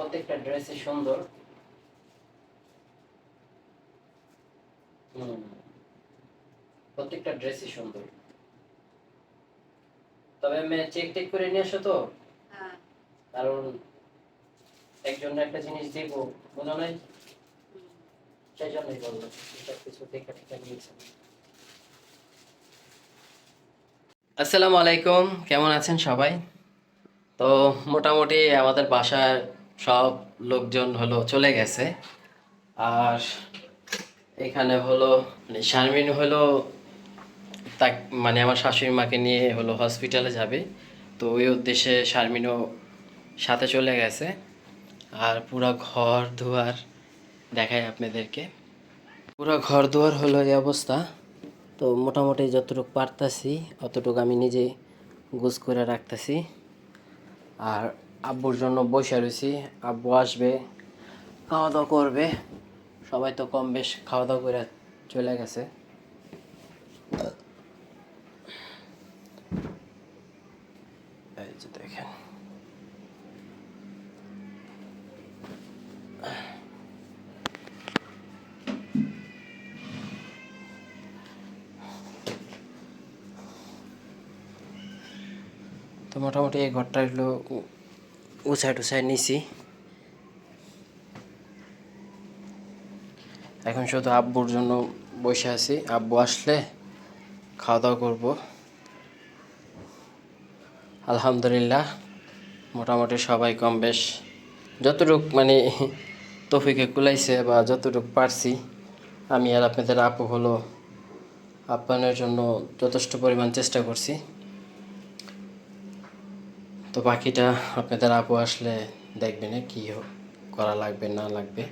প্রত্যেকটা ড্রেসই সুন্দর। প্রত্যেকটা ড্রেসই সুন্দর। তবে মেয়ে চেক টেক করে নিয়ে আসো তো। হ্যাঁ। কারণ একজন একটা জিনিস দিব বোঝো নাই? সেই জন্যই বলল সব কিছু দেখে টেখে নিয়েছে। আসসালামু আলাইকুম কেমন আছেন সবাই? তো মোটামুটি আমাদের বাসার সব লোকজন হলো চলে গেছে। আর এখানে হলো মানে শারমিন হলো তাক মানে আমার শাশুড়ি মাকে নিয়ে হলো হসপিটালে যাবে। তো ওই উদ্দেশ্যে শারমিনও সাথে চলে গেছে। আর পুরো ঘর দুয়ার দেখায় আপনাদেরকে। পুরো ঘর দুয়ার হলো এই অবস্থা। তো মোটামুটি যতটুকু পারতাছি, অতটুকু আমি নিজে গুজ করে রাখতেছি। আর আব্বুর জন্য বসে রয়েছি। আব্বু আসবে খাওয়া দাওয়া করবে। সবাই তো কম বেশ খাওয়া দাওয়া করে চলে গেছে। তো মোটামুটি এই ঘরটা উঁচাই টুচাই নিছি। এখন শুধু আব্বুর জন্য বসে আছি। আব্বু আসলে খাওয়া দাওয়া করব। আলহামদুলিল্লাহ, মোটামুটি সবাই কম বেশ। যতটুক মানে তফিকে কুলাইছে বা যতটুক পারছি, আমি আর আপনাদের আপু হলো আপ্যায়নের জন্য যথেষ্ট পরিমাণ চেষ্টা করছি। তো বাকিটা আপনাদের আপু আসলে দেখবেন কি হ- করা লাগবে, না লাগবে।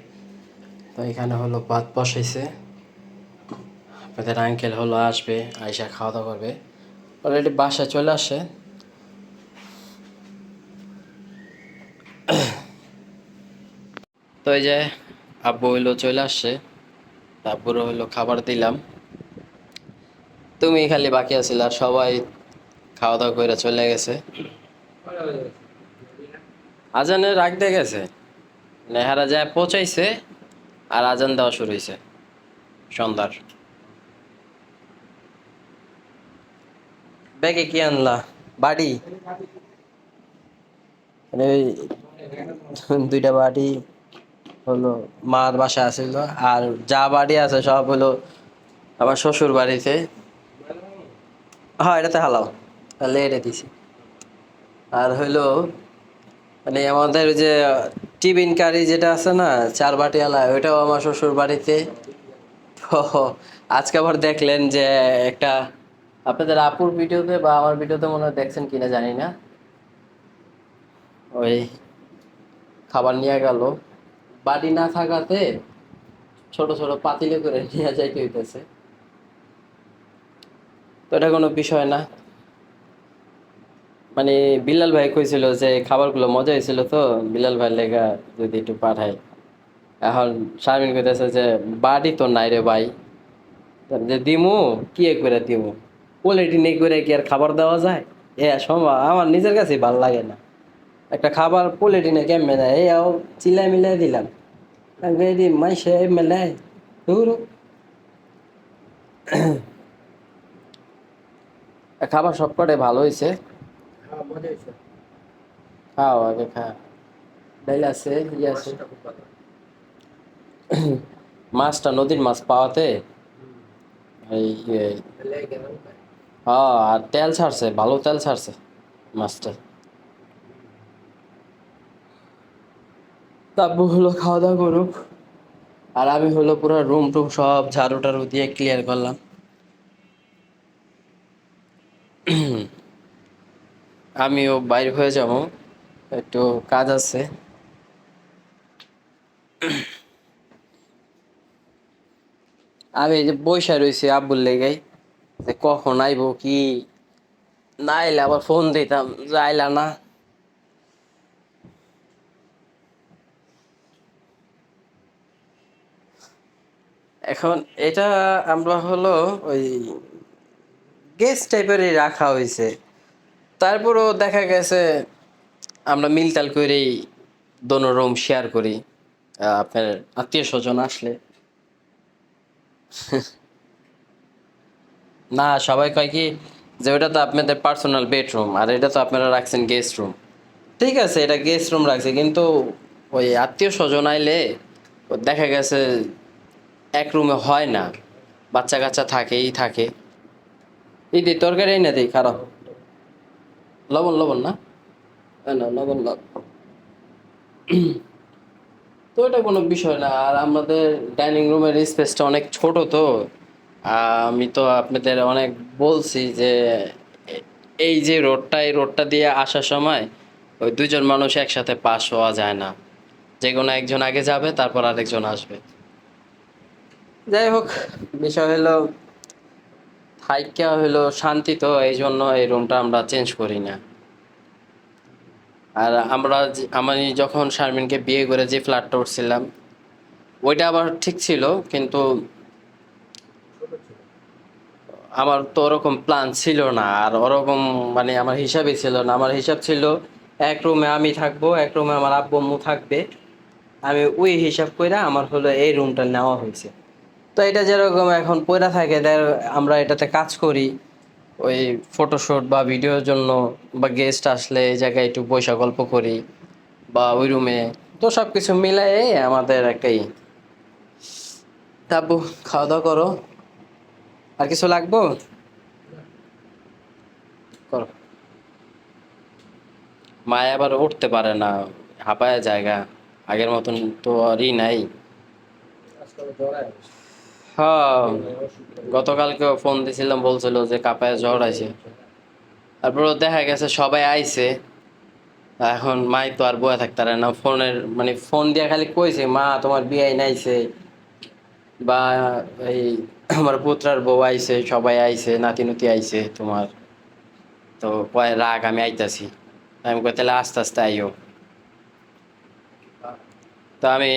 তো এখানে হলো ভাত বসাইছে। আপনাদের আঙ্কেল হলো আসবে, আইসা খাওয়া দাওয়া করবে। অলরেডি বাসায় চলে আসে। তো এই যে আব্বু হইল চলে আসছে। তারপরে হইল খাবার দিলাম। তুমি খালি বাকি আছিলা সবাই খাওয়া দাওয়া করে চলে গেছে। আজানের রাগ দিয়ে গেছে নেহারা যায় পৌঁছাইছে আর আজান দেওয়া শুরু হয়েছে সন্ধ্যার। ব্যাগে কি আনলা? বাড়ি মানে দুইটা বাড়ি হলো মার বাসা আছিল আর যা বাড়ি আছে সব হলো আমার শ্বশুর বাড়িতে হ্যাঁ এটাতে হালাও। তাহলে এটা দিছি। আর হইল মানে আমাদের ওই যে টিফিন কারি যেটা আছে না চার বাটিওয়ালা ওইটাও আমার শ্বশুর বাড়িতে তো আজকে আবার দেখলেন যে একটা, আপনাদের আপুর ভিডিওতে বা আমার ভিডিওতে মনে হয় দেখছেন কিনা জানি না। ওই খাবার নিয়ে গেল। বাড়ি না থাকাতে ছোট ছোট পাতিলে করে নিয়ে যাইতে হইতেছে। তো এটা কোনো বিষয় না। মানে বিলাল ভাই কইছিল যে খাবারগুলো মজা হয়েছিল তো, বিলাল ভাই লেগা যদি একটু পাঠাই এখন শারমিন কইতেছে যে বাড়ি তো নাই রে ভাই। যে দিমু, কি করে দিমু? কোয়ালিটি নেই করে কি আর খাবার দেওয়া যায়? এ সম্ভব আমার নিজের কাছে ভালো লাগে না। একটা খাবার পোলেটিনে কেমনে দেয়? এই আও চিলাই মিলাই দিলাম। বেদি মাইসে মেলায় ধুরু। খাবার সব কটাই ভালো হয়েছে ডাইল আছে ইয়ে আছে। মাছটা নদীর মাছ পাওয়াতে এই হ্যাঁ। আর তেল ছাড়ছে ভালো তেল ছাড়ছে মাছটা। তাব্বু হলো খাওয়া দাওয়া করুক। আর আমি হলো পুরো রুম টুম সব ঝাড়ু টাড়ু দিয়ে ক্লিয়ার করলাম। আমিও বাইরে হয়ে যাব। একটু কাজ আছে। আমি যে বৈশা রয়েছি আব্বুর লেগাই, যে কখন আইবো কি? না আইলে আবার ফোন দিতাম, যে আইলা না। এখন এটা আমরা হলো ওই গেস্ট টাইপেরই রাখা হয়েছে তারপরও দেখা গেছে, আমরা মিলতাল করেই দোনো রুম শেয়ার করি আপনার আত্মীয় স্বজন আসলে। না, সবাই কয় কি যে ওটা তো আপনাদের পার্সোনাল বেডরুম আর এটা তো আপনারা রাখছেন গেস্ট রুম ঠিক আছে, এটা গেস্ট রুম রাখছে, কিন্তু ওই আত্মীয় স্বজন আইলে দেখা গেছে এক রুমে হয় না, বাচ্চা কাচ্চা থাকেই থাকে। এই তরকারি না দিই খারাপ। লবণ লবণ না? না লবণ লবণ। তো এটা কোনো বিষয় না। আর আমাদের ডাইনিং রুমের স্পেসটা অনেক ছোট তো। আমি তো আপনাদের অনেক বলছি যে, এই যে রোডটা, এই রোডটা দিয়ে আসার সময় ওই দুজন মানুষ একসাথে পাস হওয়া যায় না। যে কোনো একজন আগে যাবে, তারপর আরেকজন আসবে। যাই হোক, বিষয় হলো থাইকা হলো শান্তি তো এই জন্য এই রুমটা আমরা চেঞ্জ করি না। আর আমরা আমি যখন শারমিনকে বিয়ে করে যে ফ্ল্যাটটা উঠছিলাম, ওইটা আবার ঠিক ছিল, কিন্তু আমার তো ওরকম প্ল্যান ছিল না, আর ওরকম মানে আমার হিসাবই ছিল না। আমার হিসাব ছিল, এক রুমে আমি থাকব, এক রুমে আমার আব্বু থাকবে। আমি ওই হিসাব কইরা আমার হলো এই রুমটা নেওয়া হয়েছে। তো এটা যেরকম এখন পয়রা থাকে আমরা এটাতে কাজ করি, ওই ফটোশুট বা ভিডিওর জন্য বা গেস্ট আসলে এই জায়গায় একটু বৈশা গল্প করি বা ওই রুমে তো সব কিছু মিলাই আমাদের একটাই তাবু খাওয়া দাওয়া করো। আর কিছু লাগবো? করো। মায় আবার উঠতে পারে না, হাঁপায় জায়গা, আগের মতন তো আরই নাই। হ্যাঁ গতকালকে ফোন দিছিলাম, বলছিল যে কাপায় জ্বর আছে তারপর দেখা গেছে সবাই আইছে, এখন মাই তো আর বয়ে থাকতে না। ফোনের মানে ফোন দিয়ে খালি কইছে, মা, তোমার বিয়ে নাইছে। বা এই আমার পুত্রার বউ আইছে, সবাই আইছে নাতি নুতি আইছে তোমার। তো কয় রাগ আমি আইতাছি। আমি কই, তাহলে আস্তে আস্তে আইও। তো আমি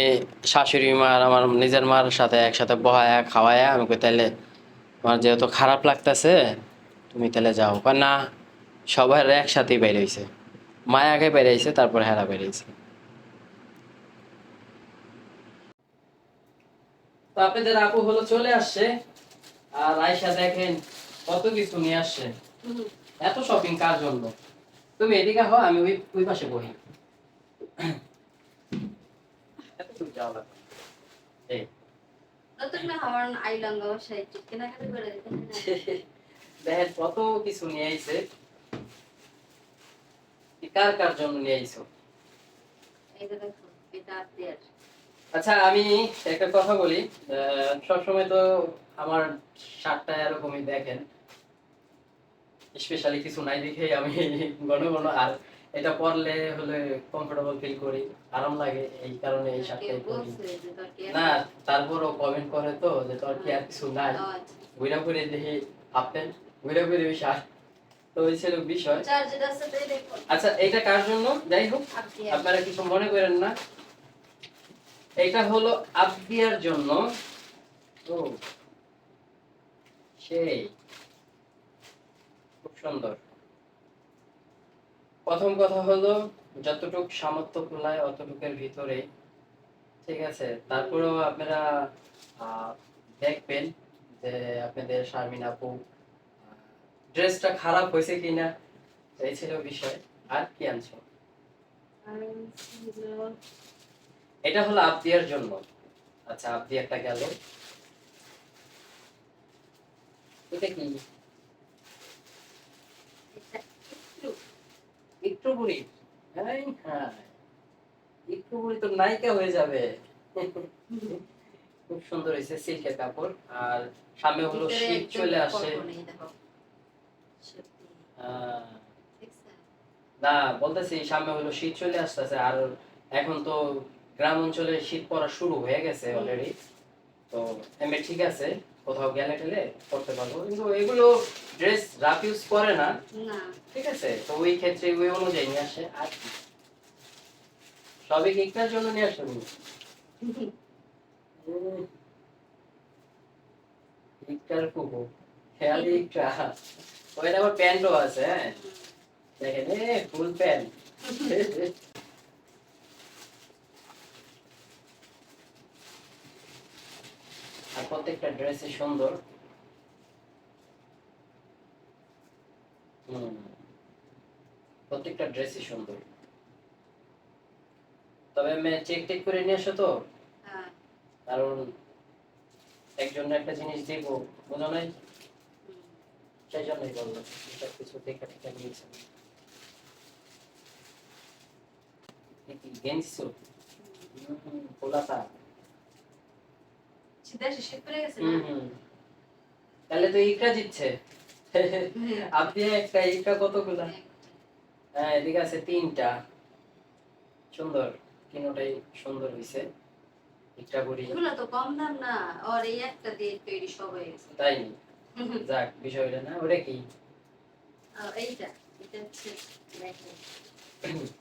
শাশুড়ি মার, আমার নিজের মার সাথে একসাথে বহায়া, খাওয়ায়া আমি কই তাহলে আমার যেহেতু খারাপ লাগতেছে, তুমি তাহলে যাও। কয়, না সবাই একসাথেই বের হইছে। মা আগে বেরিয়েছে তারপর হেরা বেরিয়েছে তো আপনাদের আপু হলো চলে আসছে, আর আয়সা দেখেন কত কিছু নিয়ে আসছে। এত শপিং কার জন্য? তুমি এদিকে হও আমি ওই ওই পাশে বহি। যাওয়া লাগবে এই। দেখেন কত কিছু নিয়ে আইছে। কার কার জন্য নিয়ে আইছো? আচ্ছা আমি একটা কথা বলি। সবসময় তো আমার শার্টটা এরকমই দেখেন। স্পেশালি কিছু নাই দেখে আমি ঘন ঘন আর এটা পরলে হলে কমফোর্টেবল ফিল করি আরাম লাগে এই কারণে এই শার্টটাই পরি না তারপরও কমেন্ট করে তো যে তোর কি আর কিছু নাই। ঘুরা ঘুরে দেখি হাফ প্যান্ট ঘুরে ঘুরে শার্ট। তো ওই ছিল বিষয়। আচ্ছা এইটা কার জন্য? যাই হোক আপনারা কিছু মনে করেন না। এটা হলো আব্দিয়ার জন্য। ও সেই। খুব সুন্দর। প্রথম কথা হলো, যতটুক সামর্থ্য কুলায় অতটুকের ভিতরে, ঠিক আছে? তারপরেও আপনারা দেখবেন যে আপনাদের শারমিন আপু ড্রেসটা খারাপ হয়েছে কিনা, এই ছিল বিষয়। আর কি আনছো? এটা হলো আবদিয়ার জন্য আচ্ছা আবদিয়ারটা গেল। এটা কি? একটু বুড়ি। হ্যাঁ একটু বুড়ি তো নায়িকা হয়ে যাবে। খুব সুন্দর হয়েছে সিল্কের কাপড়। আর সামনে হলো শীত চলে আসে। না বলতেছি সামনে হলো শীত চলে আসতেছে। আর এখন তো গ্রাম অঞ্চলে শীত পড়া শুরু হয়ে গেছে অলরেডি তো এমনি ঠিক আছে। কোথাও গেলে টেলে করতে পারব। কিন্তু এগুলো ড্রেস রাফ ইউজ করে না। ঠিক আছে? তো ওই ক্ষেত্রে ওই অনুযায়ী নিয়ে আসে। আর। সবই কেকটার জন্য নিয়ে আসে কেকটার কুকু খেয়ালি একটা ওইটা আবার প্যান্টও আছে হ্যাঁ? দেখেন এ ফুল প্যান্ট প্রত্যেকটা ড্রেসই সুন্দর। প্রত্যেকটা ড্রেসই সুন্দর। তবে মেয়ে চেক টেক করে নিয়ে আসো তো। হ্যাঁ। কারণ একজন একটা জিনিস দিব বোঝো নাই? সেই জন্যই বললাম সব কিছু দেখে টেখে নিয়েছে। গেঞ্জি স্যুট কোলাতা এসে শীত পড়ে গেছে না। তাহলে তো ইকরা জিতছে। আপনি একটা ইকরা কতগুলা হ্যাঁ এদিকে আছে তিনটা। সুন্দর। তিনটাই সুন্দর হইছে। ইকরা বড়ি এগুলো তো কম দাম না। আর এই একটা দিয়ে তৈরি সব হয়ে গেছে। তাই যাক বিষয়টা না ওটা কি? এইটা। এটা হচ্ছে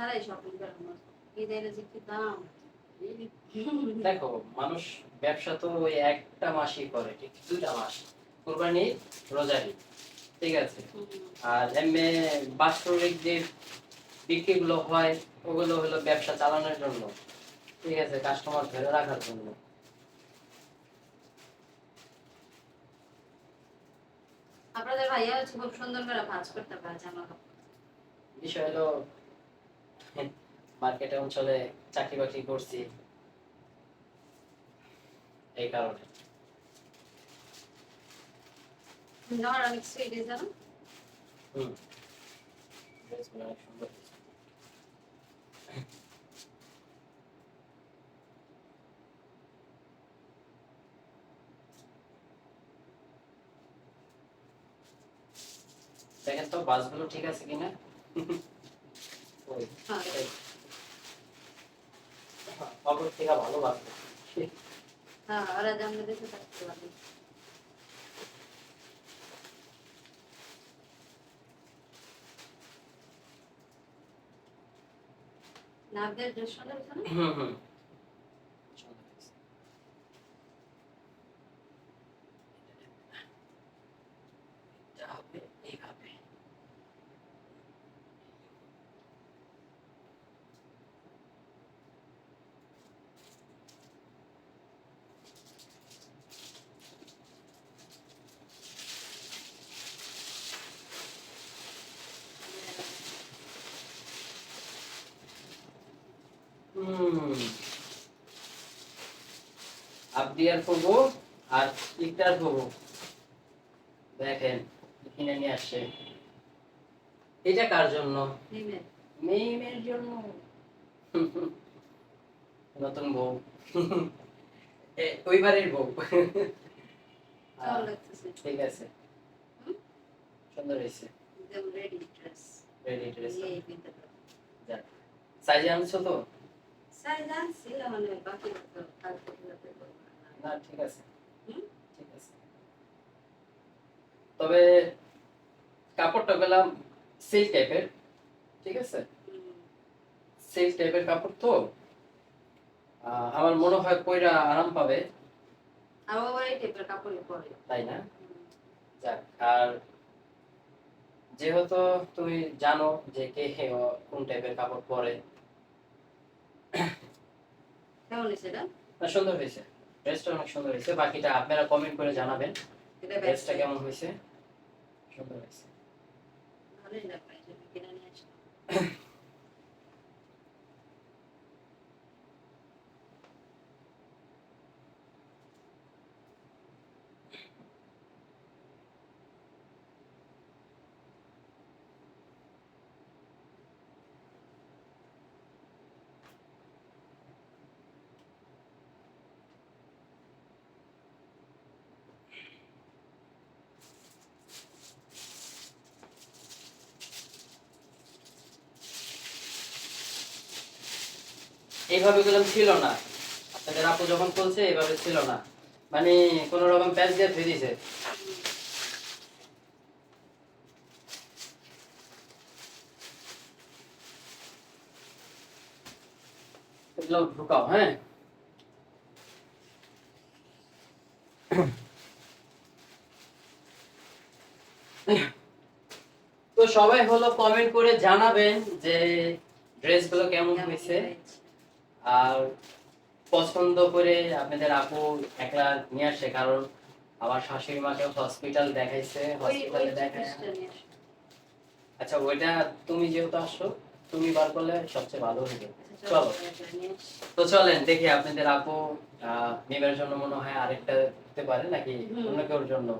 ছাড়াই শপিং করা ঈদ যে কি দাম। দেখো মানুষ ব্যবসা তো ওই একটা মাসই করে ঠিক? দুইটা মাস। কোরবানি রোজারি ঠিক আছে? আর এমনি বাৎসরিক যে বিক্রিগুলো হয় ওগুলো হলো ব্যবসা চালানোর জন্য ঠিক আছে? কাস্টমার ধরে রাখার জন্য। আপনাদের ভাইয়া হচ্ছে খুব সুন্দর করে ভাজ করতে পারে জামা কাপড়। বিষয় হলো মার্কেটে অঞ্চলে চাকরি বাকরি করছি। এই কারণে। দেখেন তো বাসগুলো ঠিক আছে কিনা। হ্যাঁ, অপর থেকে হ্যাঁ ওরা দাম দেখে থাকতে পারবে নাগদের হুম হুম সুন্দর হয়েছে। এটা হবে এইভাবে হুম আবদিয়ার আর ইকটার ফুবু দেখেন কিনে নিয়ে আসছে। এটা কার জন্য? নিমের মেয়ের জন্য। নতুন বউ। ওই বাড়ির বউ। ঠিক আছে? সুন্দর হয়েছে। Ready dress ready dress size আনছো তো? সাইজ আনছি মানে বাকি তো কালকে না। না ঠিক আছে। ঠিক আছে। তবে কাপড়টা পেলাম সিল্ক টাইপের ঠিক আছে? সিল্ক টাইপের কাপড় তো। আমার মনে হয় পয়রা আরাম পাবে। আমার বাবা এই টাইপের কাপড়ই পরে। তাই না? যাক আর যেহেতু তুমি জানো যে কে কোন টাইপের কাপড় পরে কেমন হয়েছে এটা? সুন্দর হয়েছে। ড্রেসটা অনেক সুন্দর হয়েছে। বাকিটা আপনারা কমেন্ট করে জানাবেন। ড্রেসটা ব্যবসা কেমন হয়েছে? সুন্দর হয়েছে। ভালোই লাগবে এই জন্য কিনে নিয়ে আসলাম এইভাবে গেলাম ছিল না। তাদের আপু যখন খুলছে এভাবে ছিল না। মানে কোনো রকম প্যাচ দিয়ে ধুয়ে এগুলো ঢুকাও হ্যাঁ? তো সবাই হলো কমেন্ট করে জানাবেন যে ড্রেসগুলো কেমন হয়েছে। আর পছন্দ করে আপনাদের আপু একলা নিয়ে আসে কারণ আমার শাশুড়ি মাকে হসপিটাল দেখাইছে হসপিটালে দেখায়। আচ্ছা ওইটা তুমি যেহেতু আসছো তুমি বার করলে সবচেয়ে ভালো হবে। চলো তো চলেন দেখি আপনাদের আপু মেয়ের জন্য মনে হয় আরেকটা দিতে পারে নাকি অন্য কেউর জন্য?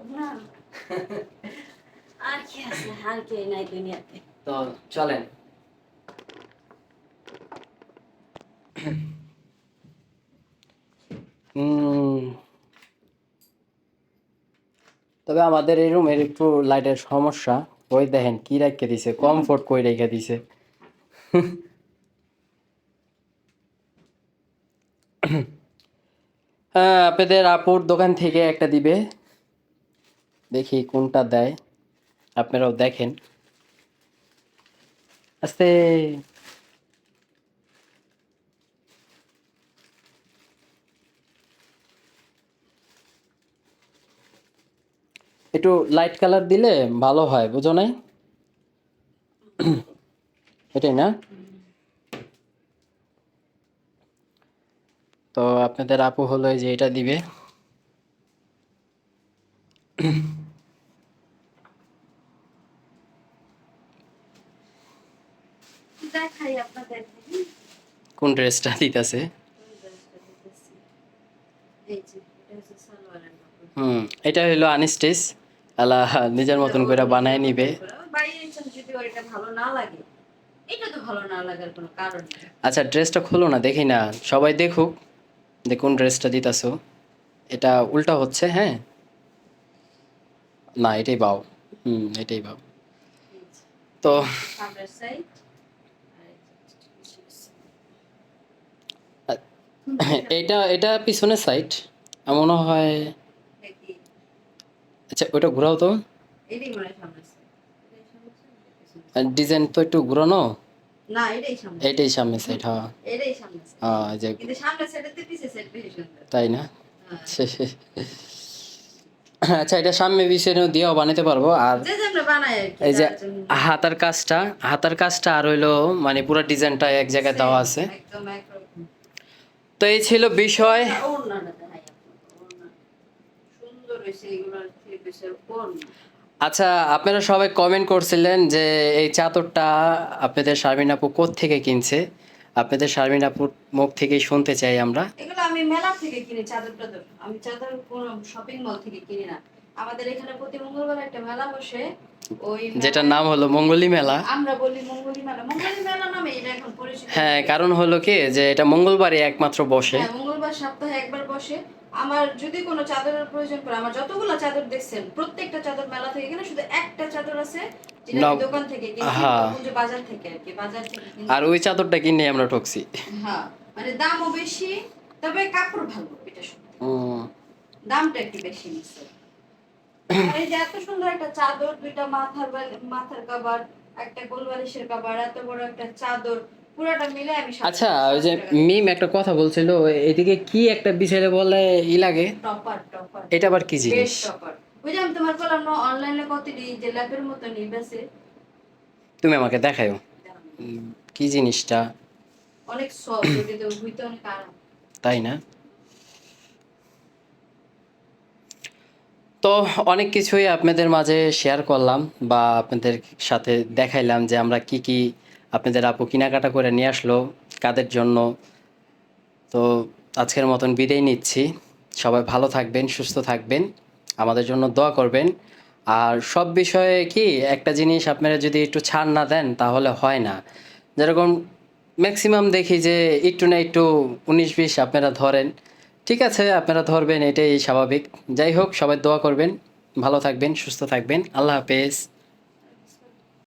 আর কি আছে আর কে নাই দুনিয়াতে। তো চলেন তবে আমাদের এই রুমের একটু লাইটের সমস্যা। ওই দেখেন কি রেখে দিছে কমফোর্ট কই রেখে দিছে। হ্যাঁ আপনাদের আপুর দোকান থেকে একটা দিবে। দেখি কোনটা দেয়। আপনারাও দেখেন। আস্তে। একটু লাইট কালার দিলে ভালো হয় বুঝো নাই? এটাই না? তো আপনাদের আপু হলো যে এটা দিবে। কোন ড্রেসটা দিতেছে? হুম এটা হলো আনস্টেজ আল্লাহ নিজের মতন করে বানায় নিবে। কোনো আচ্ছা ড্রেসটা খোলো না দেখি না। সবাই দেখুক দেখুন ড্রেসটা দিতাছো। এটা উল্টা হচ্ছে হ্যাঁ? না এটাই বাও। হুম এটাই বাও। তো সামনের এটা এটা পিছনের সাইড মনে হয় আচ্ছা ওটা ঘোরাও তো। ডিজাইন তো একটু ঘুরানো? না এটাই সামনে। সাইড হ্যাঁ। হ্যাঁ তাই না? হ্যাঁ। আচ্ছা এটা সামনে পিছনেও দিয়েও বানাতে পারব। আর এই যে হাতার কাজটা হাতার কাজটা আর হইল মানে পুরো ডিজাইনটা এক জায়গায় দেওয়া আছে। তো এই ছিল বিষয়। আচ্ছা আপনারা সবাই কমেন্ট করছিলেন যে এই চাদরটা আপনাদের শারমিন আপু থেকে কিনছে? আপনাদের শারমিন আপুর মুখ থেকেই শুনতে চাই আমরা। এগুলো আমি মেলা থেকে কিনি চাদর টাদর আমি চাদর কোন শপিং মল থেকে কিনি না। আমাদের এখানে প্রতি মঙ্গলবার একটা মেলা বসে। ওই যেটার নাম হলো মঙ্গলী মেলা। আমরা বলি মঙ্গলী মেলা। মঙ্গলী মেলা নামে এটা এখন পরিচিত। হ্যাঁ কারণ হলো কি যে এটা মঙ্গলবারে একমাত্র বসে। হ্যাঁ মঙ্গলবার সপ্তাহে একবার বসে। আমার যদি কোনো চাদরের প্রয়োজন পড়ে আমার যতগুলো চাদর দেখছেন প্রত্যেকটা চাদর মেলা থেকে কিনে শুধু একটা চাদর আছে যেটা দোকান থেকে হ্যাঁ। বাজার থেকে আর কি বাজার থেকে আর ওই চাদরটা কিনে আমরা ঠকছি। হ্যাঁ মানে দামও বেশি তবে কাপড় ভালো এটা সত্যি। দামটা একটু বেশি নিচ্ছে। এই যে এত সুন্দর একটা চাদর দুইটা মাথার মাথার কভার একটা গোলবালিশের কভার এত বড় একটা চাদর আচ্ছা ওই যে মিম একটা কথা বলছিল এদিকে কি একটা বিষয়ে বলে ই লাগে? এটা আবার কি জিনিস? ওই যে আমি তোমার বললাম না অনলাইনে কত যে ল্যাপের মতো নিবেছে তুমি আমাকে উম, কি জিনিসটা? অনেক সফট ওটাতে ঘুইতে অনেক আরাম। তাই না? তো অনেক কিছুই আপনাদের মাঝে শেয়ার করলাম বা আপনাদের সাথে দেখাইলাম যে আমরা কি কি আপনাদের আপু কেনাকাটা করে নিয়ে আসলো, কাদের জন্য? তো আজকের মতন বিদায় নিচ্ছি। সবাই ভালো থাকবেন, সুস্থ থাকবেন, আমাদের জন্য দোয়া করবেন। আর সব বিষয়ে কি, একটা জিনিস আপনারা যদি একটু ছাড় না দেন, তাহলে হয় না। যেরকম ম্যাক্সিমাম দেখি যে একটু না একটু উনিশ বিশ আপনারা ধরেন। ঠিক আছে, আপনারা ধরবেন, এটাই স্বাভাবিক। যাই হোক, সবাই দোয়া করবেন, ভালো থাকবেন, সুস্থ থাকবেন। আল্লাহ হাফেজ।